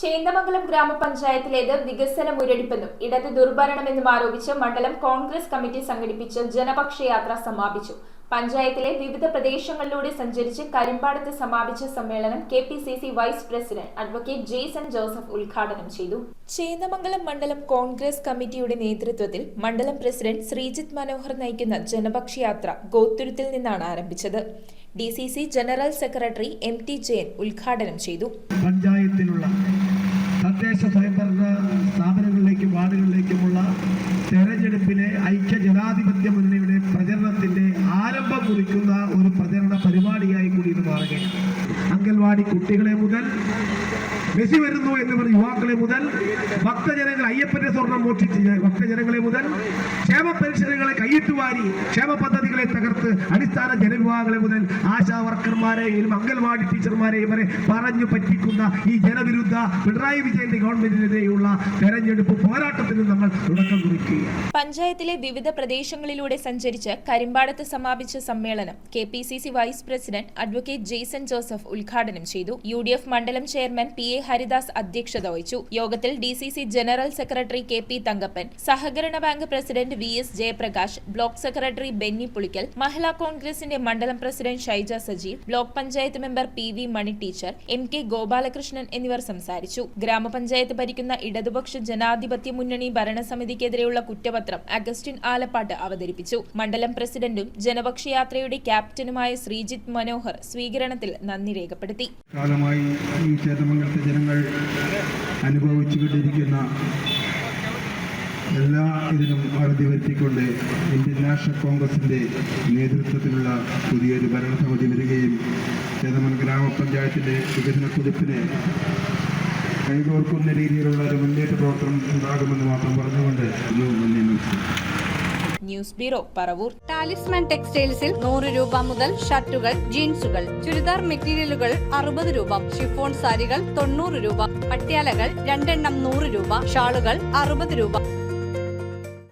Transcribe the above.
ചേന്ദമംഗലം ഗ്രാമപഞ്ചായത്തിലേത് വികസന മുരടിപ്പെന്നും ഇടത് ദുർഭരണമെന്നും ആരോപിച്ച് മണ്ഡലം കോൺഗ്രസ് കമ്മിറ്റി സംഘടിപ്പിച്ച ജനപക്ഷയാത്ര സമാപിച്ചു. പഞ്ചായത്തിലെ വിവിധ പ്രദേശങ്ങളിലൂടെ സഞ്ചരിച്ച് കരിമ്പാടത്ത് സമാപിച്ച സമ്മേളനം K P C C vice president advocate Jaison Joseph ഉദ്ഘാടനം ചെയ്തു. ചേന്ദമംഗലം മണ്ഡലം കോൺഗ്രസ് കമ്മിറ്റിയുടെ നേതൃത്വത്തിൽ മണ്ഡലം പ്രസിഡന്റ് ശ്രീജിത് മനോഹർ നയിക്കുന്ന ജനപക്ഷയാത്ര ഗോത്തുരുത്തിൽ നിന്നാണ് ആരംഭിച്ചത്. D C C general secretary M T Jayan ഉദ്ഘാടനം ചെയ്തു. പഞ്ചായത്തിലുള്ള തദ്ദേശ സ്വയംഭരണ സ്ഥാപനങ്ങളിലേക്കും വാർഡുകളിലേക്കുമുള്ള തെരഞ്ഞെടുപ്പിലെ ഐക്യ ജനാധിപത്യ മുന്നണിയുടെ പ്രചരണത്തിന്റെ ആരംഭം കുറിക്കുന്ന ഒരു പ്രചരണ പരിപാടിയായി കൂടി ഇത് മാറുകയാണ്. അംഗൻവാടി കുട്ടികളെ മുതൽ മെസ്സി വരുന്നു എന്ന് പറഞ്ഞ യുവാക്കളെ മുതൽ ഭക്തജനങ്ങൾ അയ്യപ്പന്റെ സ്വർണം മോഷ്ടിച്ച് ഭക്തജനങ്ങളെ മുതൽ ക്ഷേമ പെൻഷനുകളെ കൈയിട്ടുവാരി ക്ഷേമ പദ്ധതികളെ തകർത്ത് അടിസ്ഥാന ജനവിഭാഗങ്ങളെ മുതൽ ആശാ വർക്കർമാരെയും അംഗൻവാടി ടീച്ചർമാരെയും വരെ പറഞ്ഞു പറ്റിക്കുന്ന ഈ ജനവിരുദ്ധ പിണറായി വിജയന്റെ ഗവൺമെന്റിനെതിരെയുള്ള തെരഞ്ഞെടുപ്പ് പോരാട്ടത്തിന് നമ്മൾ തുടക്കം കുറിക്കുകയാണ്. പഞ്ചായത്തിലെ വിവിധ പ്രദേശങ്ങളിലൂടെ സഞ്ചരിച്ച് കരിമ്പാടത്ത് സമാപിച്ച സമ്മേളനം K P C C vice president advocate Jaison Joseph ഉദ്ഘാടനം ചെയ്തു. യു ഡി എഫ് മണ്ഡലം ചെയർമാൻ പി എ ഹരിദാസ് അധ്യക്ഷത വഹിച്ചു. യോഗത്തിൽ D C C general secretary K P Thankappan സഹകരണ bank president V S Jayaprakash block secretary Benny മഹിളാ കോൺഗ്രസിന്റെ മണ്ഡലം president Shyja Sajeev block panchayat member P V Mani teacher M K Gopalakrishnan എന്നിവർ സംസാരിച്ചു. ഗ്രാമപഞ്ചായത്ത് ഭരിക്കുന്ന ഇടതുപക്ഷ ജനാധിപത്യ മുന്നണി ഭരണസമിതിക്കെതിരെയുള്ള കുറ്റപത്രം അഗസ്റ്റിൻ ആലപ്പാട്ട് അവതരിപ്പിച്ചു. മണ്ഡലം പ്രസിഡന്റും ജനപക്ഷയാത്രയുടെ ക്യാപ്റ്റനുമായ ശ്രീജിത്ത് മനോഹർ സ്വീകരണത്തിൽ നന്ദി രേഖപ്പെടുത്തി. കാലമായി ഈ ജനങ്ങൾ അനുഭവിച്ചുകൊണ്ടിരിക്കുന്ന എല്ലാ ഇതിനും അറുതി വരുത്തിക്കൊണ്ട് ഇന്ത്യൻ നാഷണൽ കോൺഗ്രസിന്റെ നേതൃത്വത്തിലുള്ള പുതിയൊരു ഭരണസമിതി വരികയും ചേതമൻ ഗ്രാമപഞ്ചായത്തിന്റെ വികസന കുതിപ്പിനെ കൈകോർക്കുന്ന രീതിയിലുള്ള ഒരു മുന്നേറ്റ പ്രവർത്തനം ഉണ്ടാകുമെന്ന് മാത്രം പറഞ്ഞുകൊണ്ട് ഇത് ന്യൂസ് ബ്യൂറോ പറവൂർ. ടാലിസ്മാൻ ടെക്സ്റ്റൈൽസിൽ നൂറ് രൂപ മുതൽ ഷർട്ടുകൾ ജീൻസുകൾ ചുരിദാർ മെറ്റീരിയലുകൾ അറുപത് രൂപ ഷിഫോൺ സാരികൾ തൊണ്ണൂറ് രൂപ പട്യാലകൾ രണ്ടെണ്ണം നൂറ് രൂപ ഷാളുകൾ അറുപത് രൂപ.